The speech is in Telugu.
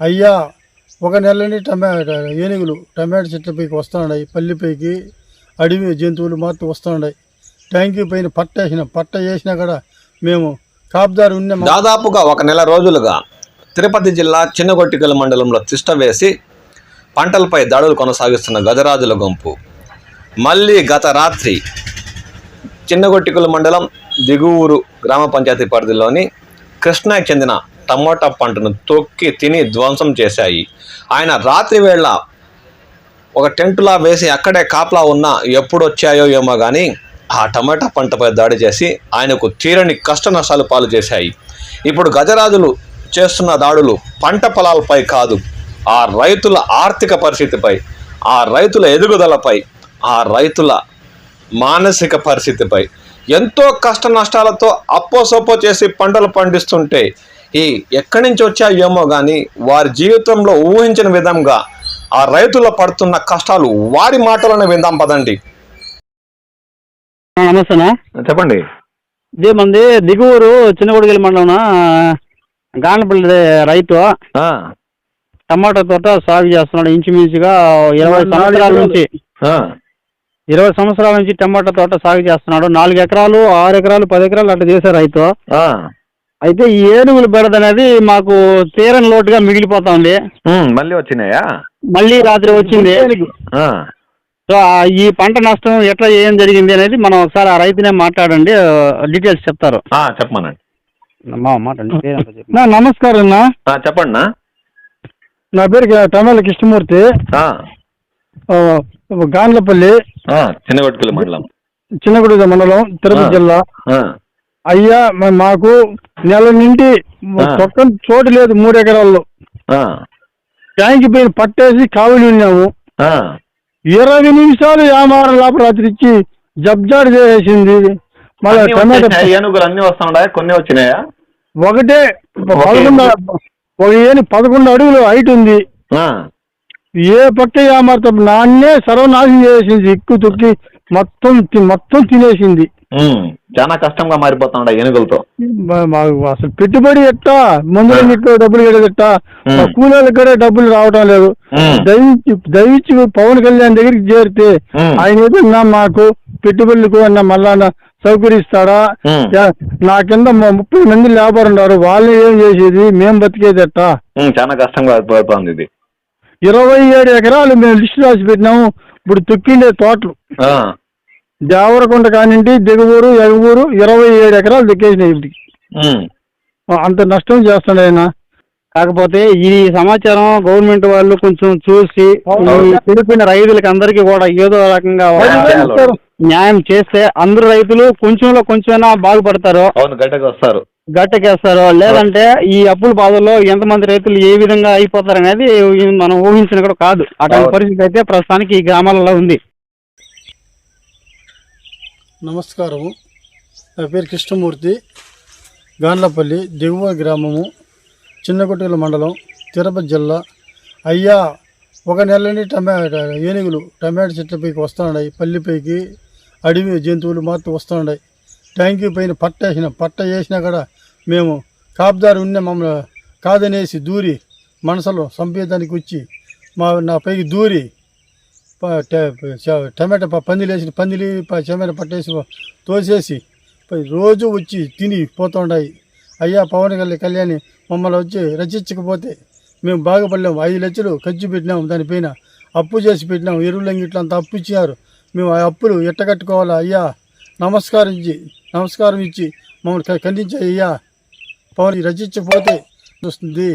అయ్యా ఒక నెల నుండి టమాటా ఏనుగులు టమాటా చెట్లపైకి వస్తున్నాయి. పల్లిపైకి అడవి జంతువులు మాత్రం వస్తున్నాయి. ట్యాంకీ పైన పట్ట వేసినాం పట్ట వేసినా కూడా మేము కాపుదారు ఉన్నాం దాదాపుగా ఒక నెల రోజులుగా తిరుపతి జిల్లా చిన్నగొట్టికల మండలంలో తిష్ట వేసి పంటలపై దాడులు కొనసాగిస్తున్న గజరాజుల గుంపు. మళ్ళీ గత రాత్రి చిన్నగొట్టికల మండలం దిగువూరు గ్రామ పంచాయతీ పరిధిలోని కృష్ణాకి చెందిన టమోటా పంటను తొక్కి తిని ధ్వంసం చేశాయి. ఆయన రాత్రి వేళ ఒక టెంటులా వేసి అక్కడే కాపలా ఉన్నా ఎప్పుడు వచ్చాయో ఏమో కానీ ఆ టమాటా పంటపై దాడి చేసి ఆయనకు తీరని కష్ట నష్టాలు పాలు చేశాయి. ఇప్పుడు గజరాజులు చేస్తున్న దాడులు పంట పొలాలపై కాదు ఆ రైతుల ఆర్థిక పరిస్థితిపై ఆ రైతుల ఎదుగుదలపై ఆ రైతుల మానసిక పరిస్థితిపై ఎంతో కష్ట నష్టాలతో అప్పో సొప్పో చేసి పంటలు పండిస్తుంటే ఈ ఎక్కడి నుంచి వచ్చాయేమో కానీ వారి జీవితంలో ఊహించిన విధంగా ఆ రైతుల పడుతున్న కష్టాలు వారి మాటలను విందాం పదండి. నమస్తేనా చెప్పండి. ఇదే మంది దిగువూరు చిన్నగొడిగల మండలం గానపల్లి రైతు. టమాటా తోట సాగు చేస్తున్నాడు ఇంచుమించుగా ఇరవై సంవత్సరాల నుంచి. ఇరవై సంవత్సరాల నుంచి టమాటా తోట సాగు చేస్తున్నాడు. నాలుగు ఎకరాలు ఆరు ఎకరాలు పది ఎకరాలు అట్లా చేసే రైతు. అయితే ఈ ఏనుగులు బెడద అనేది మాకు తీరని లోటుగా మిగిలిపోతా ఉంది. మళ్ళీ వచ్చినాయా? మళ్ళీ రాత్రి వచ్చింది. సో ఈ పంట నష్టం ఎట్లా ఏం జరిగింది అనేది మనం ఒకసారి ఆ రైతునే మాట్లాడండి డీటెయిల్స్ చెప్తారు. చెప్పమనండి. నమస్కారం అన్న. చెప్పండి నా పేరు టమాల కృష్ణమూర్తి. ఆ, గాన్లపల్లి. చిన్నగొట్టుకుల మండలం. చిన్నగుడి మండలం తిరుపతి ఆ. జిల్లా. అయ్యా మాకు నెల నుండి. పక్కన చోటు లేదు మూడు ఎకరాల్లో. ట్యాంక్ పైన పట్టేసి కావలి ఉన్నాము. ఇరవై నిమిషాలు వ్యాపారం లోపల రాత్రి ఇచ్చి జబ్జాడు చేసింది మళ్ళీ అన్ని కొన్ని వచ్చినాయా? ఒకటే పదకొండు ఒక ఏని పదకొండు అడుగులు హైట్ ఉంది. ఏ పక్క వ్యామార్తం నాన్నే సర్వనాశనం చేసింది ఎక్కువ తొక్కి మొత్తం మొత్తం తినేసింది. చాలా కష్టంగా మారిపోతున్నాడు ఏనుగులతో. మాకు అసలు పెట్టుబడి ఎట్టా? మందులు ఎట్టా డబ్బులు కట్టేది ఎట్టా? కూలీలకు కూడా డబ్బులు రావడం లేదు. దయచి దయచి పవన్ కళ్యాణ్ దగ్గరికి చేరితే. ఆయన ఏదన్నా మాకు పెట్టుబడులకు అన్న మళ్ళా సౌకర్యిస్తాడా? నా కింద ముప్పై మంది లేబర్ ఉన్నారు. వాళ్ళు ఏం చేసేది? మేము బతికేది ఎట్టా? చాలా కష్టంగా మారిపోతుంది ఇది. ఇరవై ఏడు ఎకరాలు మేము లిస్టు రాసి పెట్టినాము. ఇప్పుడు తొక్కిండే తోటలు. దేవరకొండ కానింటి దిగువూరు ఎగువూరు ఇరవై ఏడు ఎకరాలు దొక్కేసినాయి ఇప్పటికి అంత నష్టం చేస్తాడు ఆయన. కాకపోతే ఈ సమాచారం గవర్నమెంట్ వాళ్ళు కొంచెం చూసి ఈ తెలిపిన రైతులకి అందరికీ కూడా ఏదో రకంగా. న్యాయం చేస్తే అందరు రైతులు కొంచెంలో కొంచెమైనా బాగుపడతారు. వస్తారు. గట్టెక్కేస్తారు లేదంటే ఈ అప్పుల బాధల్లో ఎంతమంది రైతులు ఏ విధంగా అయిపోతారు అనేది మనం ఊహించిన కూడా కాదు. అటువంటి. పరిస్థితి అయితే ప్రస్తుతానికి ఈ గ్రామాలలో ఉంది. నమస్కారము. నా పేరు కృష్ణమూర్తి. గాన్లపల్లి దిగువ గ్రామము చిన్నకొట్టెల మండలం తిరుపతి జిల్లా. అయ్యా ఒక నెల నుండి టమాటా ఏనుగులు టమాటా చెట్లపైకి వస్తున్నాయి. పల్లిపైకి అడవి జంతువులు మాత్రం వస్తున్నాయి. ట్యాంకీ పైన పట్ట వేసిన. పట్ట వేసినా కూడా మేము కాపుదారు ఉన్న మమ్మల్ని కాదనేసి దూరి మనసులో సంపేదానికి వచ్చి మా నా పైకి దూరి టమాటా ప- పందిలు వేసి పందిలు ప- టమాటా పట్టేసి తోసేసి రోజు వచ్చి తిని పోతుండాయి అయ్యా పవన్ కళ్యాణ్ కళ్యాణి మమ్మల్ని వచ్చి రచించకపోతే మేము బాగుపడలేము. ఐదు లక్షలు ఖర్చు పెట్టినాము దానిపైన అప్పు చేసి పెట్టినాము. ఎరువులు అంగిట్లు అంత అప్పు ఇచ్చారు మేము ఆ అప్పులు ఎట్టగట్టుకోవాలా అయ్యా నమస్కారం ఇచ్చి నమస్కారం ఇచ్చి మమ్మల్ని ఖండించాయ్యా పవన్ రచించకపోతే వస్తుంది